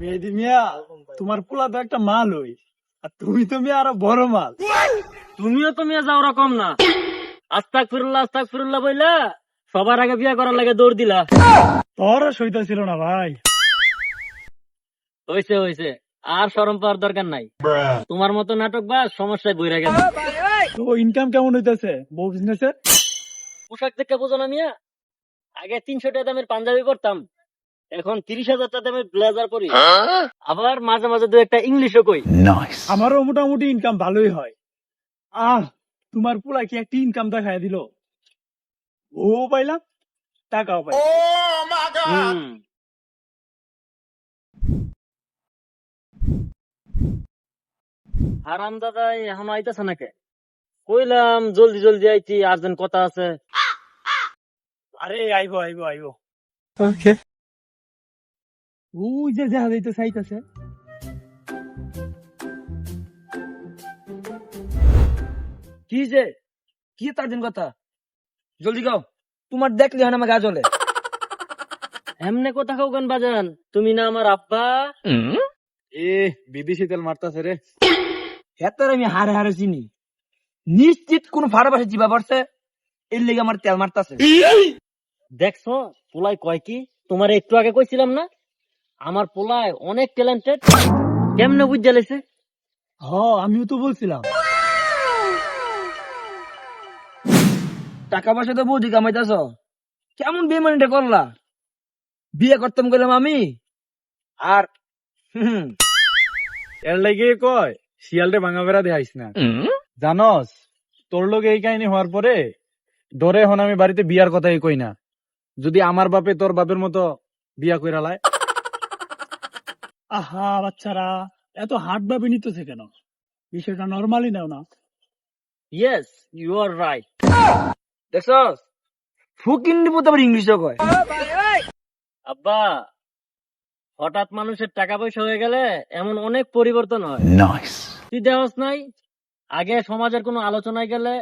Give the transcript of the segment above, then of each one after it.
মেহেদি মিয়া তোমার পোলা তো একটা মাল হই। আর তুমি তো মিয়া আরও বড় মাল। তুমিও তো মেয়ে যাও রকম না। আস্তাক ফিরুল্লাহ আস্তাক ফিরুল্লাহ বইলা সবার আগে বিয়া করার লাগে দৌড় দিলা। তোর সইতা ছিল না ভাই। হইছে হইছে। আর সরম পাওয়ার দরকার নাই। তোমার মতো নাটক বা সমস্যায় বইরা গেছে তো ইনকাম কেমন হইতেছে? বউ বিজনেসের পোশাক দেখে বোঝো না মিয়া। আগে তিনশো টাকা দামের পাঞ্জাবি পরতাম। এখন তিরিশ হাজার টাকা দামের ব্লেজার পরি। আবার মাঝে মাঝে দু একটা ইংলিশও কই। আমারও মোটামুটি ইনকাম ভালোই হয়। আহ তোমার পোলা কি একটা ইনকাম দেখায় দিল? ও পাইলাম টাকাও পাই হুম। হারাম দাদা এখন আইতাছে নাকি? কইলাম জলদি জলদি আইতি আর্জেন্ট কথা আছে। আরে আইবো আইবো আইবো। ওই যে দেখা যাইতে চাইতেছে কি যে কি তার দিন কথা? জলদি গাও। তোমার দেখলি হয় না আমার গা জ্বলে। এমনে কথা কাউ গান বাজান? তুমি না আমার আব্বা। এ বিদেশি তেল মারতাছে রে। হেতার আমি হারে হারে চিনি। নিশ্চিত কোন ফাড়া বাসে চিবা পড়ছে? এর লেগে আমার তেল মারতাছে। দেখছ পোলাই কয় কি? তোমার একটু আগে কইছিলাম না? আমার পোলায় অনেক ট্যালেন্টেড কেমনে বুঝতে লেছে? হ আমিও তো বলছিলাম। টাকা পয়সা তো বুঝি কামাইতাছ কেমন বেমানিটা করলা? বিয়ে করতাম গেলাম আমি। আর হুম, এর লাগে কয় শিয়ালটা ভাঙা বেড়া দেখাইস না। জানস তোর লোক এই কাহিনী হওয়ার পরে ডরে হন আমি বাড়িতে বিয়ার কথাই কই না। যদি আমার বাপে তোর বাপের মতো বিয়া কইরা লায়। আহা বাচ্চারা এত হাট ভাবে নিতেছে কেন? বিষয়টা নর্মালি নাও না। ইয়েস ইউ আর রাইট দেখছস তারপর ইংলিশও কয়? আব্বা হঠাৎ মানুষের টাকা পয়সা হয়ে গেলে এমন অনেক পরিবর্তন হয়। তুই দেহস নাই? আগে সমাজের কোনো আলোচনায় গেলে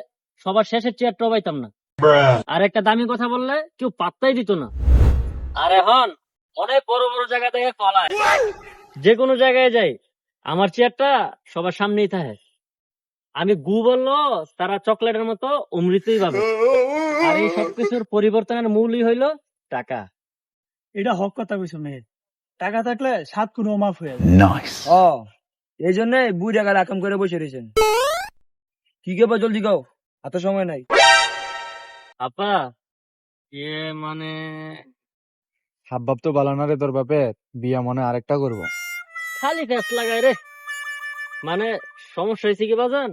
সবার শেষের চেয়ারটা পাইতাম না। আর একটা দামি কথা বললে কেউ পাত্তাই দিত না। আর এখন অনেক বড় বড় জায়গা থেকে কলায়। যে কোনো জায়গায় যাই আমার চেয়ারটা সবার সামনেই থাকে। আমি গু বলল তারা চকলেটের মতো অমৃতই পাবে। আর এই সবকিছুর পরিবর্তনের মূলই হইল টাকা। এটা হক কথা কইছো মেয়ে। টাকা থাকলে সাত কোনো মাফ হয়ে যায়। ও এই জন্য বুড়ি টাকা রাকম করে বসে রয়েছেন। কি কে বা জলদি গাও এত সময় নাই। আপা এ মানে হাবভাব তো বালানারে তোর বাপে বিয়া মনে আরেকটা করব। খালি ফ্যাস লাগাই রে। মানে সমস্যা হয়েছে কি বাজান?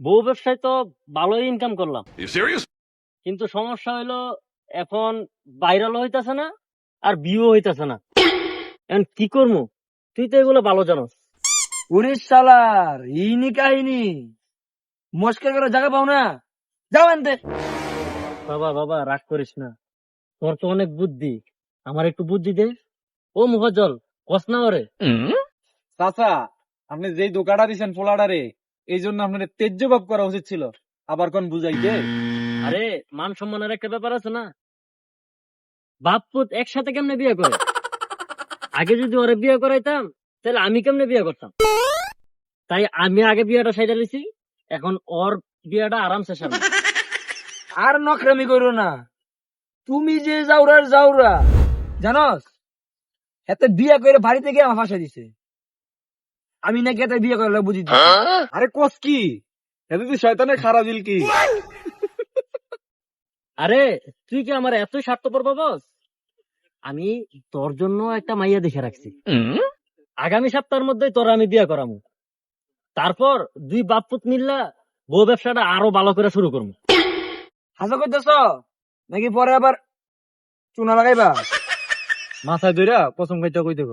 বউ ব্যবসায় তো ভালোই ইনকাম করলাম। কিন্তু সমস্যা হইল এখন ভাইরালও হইতাছে না আর বিও হইতাছে না। এখন কি করব তুই তো এগুলো ভালো জানোস। উড়িস সালার ইনি কাহিনী। মস্কার করে জায়গা পাও না। যাও আনতে। বাবা বাবা রাগ করিস না। তোর তো অনেক বুদ্ধি। আমার একটু বুদ্ধি দে। ও মুখজল কস না ওরে চাচা আপনি যেই দোকাটা দিছেন পোলাডারে এই জন্য আপনার তেজ্য ভাব করা উচিত ছিল। আবার কোন বুঝাইতে? আরে মান সম্মানের একটা ব্যাপার আছে না? বাপ পুত একসাথে কেমনে বিয়ে করে? আগে যদি ওরে বিয়ে করাইতাম তাহলে আমি কেমনে বিয়ে করতাম? তাই আমি আগে বিয়েটা সাইডা দিছি এখন ওর বিয়েটা আরামসে সামনে আর নখরামি করো না। তুমি যে যাওরার যাওরা জানস? এতে বিয়ে করে বাড়ি থেকে আমার ফাঁসা দিছে। আমি নাকি এতে বিয়ে করে বুঝি আরে কস কি? এতে তুই শয়তানের খারাপ দিল কি? আরে তুই কি আমার এত স্বার্থপর বাবস আমি তোর জন্য একটা মাইয়া দেখে রাখছি। আগামী সপ্তাহের মধ্যে তোর আমি বিয়ে করামু। তারপর দুই বাপ পুত মিল্লা বউ ব্যবসাটা আরও ভালো করে শুরু করব হাসা করতেছ নাকি পরে আবার চুনা লাগাইবা? মাথায় ধইরা কসম খাইতে কই দেব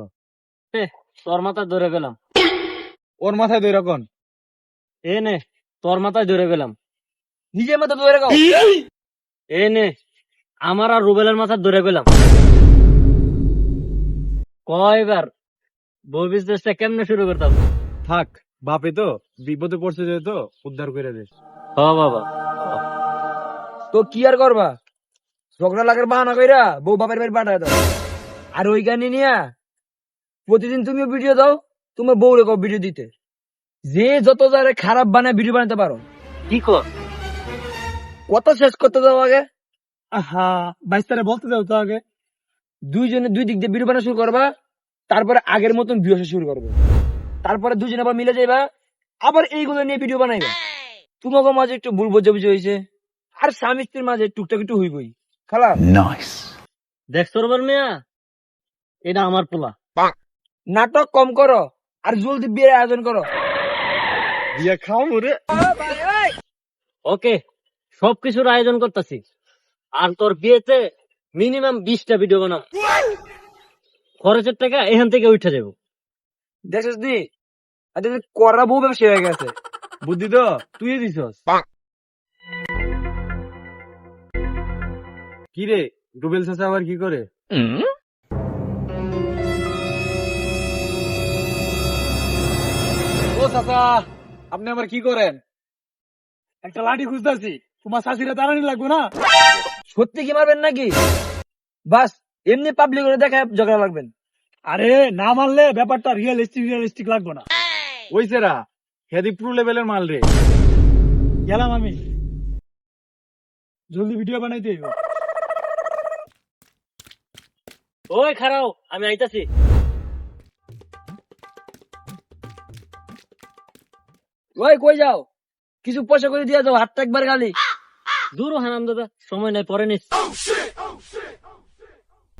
তোর মাথায় ধরে গেলাম। ওর মাথায় ধইরা কোন? এ নে তোর মাথায় ধরে গেলাম। নিজের মতো ধরে গাও এ নে আমার আর রুবেলের মাথায় ধরে গেলাম। কয়বার বউ বিজনেসটা কেমনে শুরু করতাম? থাক বাপে তো বিপদে পড়ছে যেহেতু উদ্ধার করে দে। হ বাবা। তো কি আর করবা? ঝগড়া লাগার বাহানা কইরা বউ বাপের বাড়ি পাঠায় দাও। আর ওই গানি নিয়া প্রতিদিন তুমিও ভিডিও দাও তোমার বউ রেখো ভিডিও দিতে। যে যত যারে খারাপ বানায় ভিডিও বানাতে পারো। কি কর? কথা শেষ করতে দাও আগে। আহা বাইস্তারে বলতে দাও তো আগে। দুইজনে দুই দিক দিয়ে ভিডিও বানানো শুরু করবা তারপরে আগের মতন ভিউ আসা শুরু করবে। তারপরে দুজনে আবার মিলে যাইবা আবার এইগুলো নিয়ে ভিডিও বানাইবা। তোমাকে মাঝে একটু ভুল বোঝাবুঝি হয়েছে আর স্বামী স্ত্রীর মাঝে টুকটাক একটু হইবই। খালা? নাইস দেখছ রবার মিয়া এটা আমার পোলা। নাটক কম করো আর জলদি বিয়ের আয়োজন করো। বিয়া খাও মরে ওকে সবকিছুর আয়োজন করতেছি। আর তোর বিয়েতে মিনিমাম বিশটা ভিডিও বানাও। খরচের টাকা এখান থেকে উঠে যাব। দেখছিস দি আরে করা বউ ব্যবসা হয়ে গেছে। বুদ্ধি তো? তুই দিছস। কি রে? রুবেল চাচা আবার কি করে? চাচা আপনি আবার কি করেন? একটা লাঠি খুঁজতেছি। তোমার শাশিরা দাঁড়ানি লাগবে না? সত্যি কি মারবেন নাকি? বাস এমনি পাবলিক করে দেখা ঝগড়া লাগবেন। আরে না মারলে ব্যাপারটা রিয়েলিস্টিক রিয়েলিস্টিক লাগবে না। ওই সেরা হেদি প্রো লেভেলের মাল রে। গেলাম আমি। জলদি ভিডিও বানাইতে ওই খারাও আমি আইতাছি। ওই কই যাও? কিছু পয়সা করে দিয়ে যাও? হাতটা একবার গালি। দূর হারাম দাদা সময় নাই পরে নিস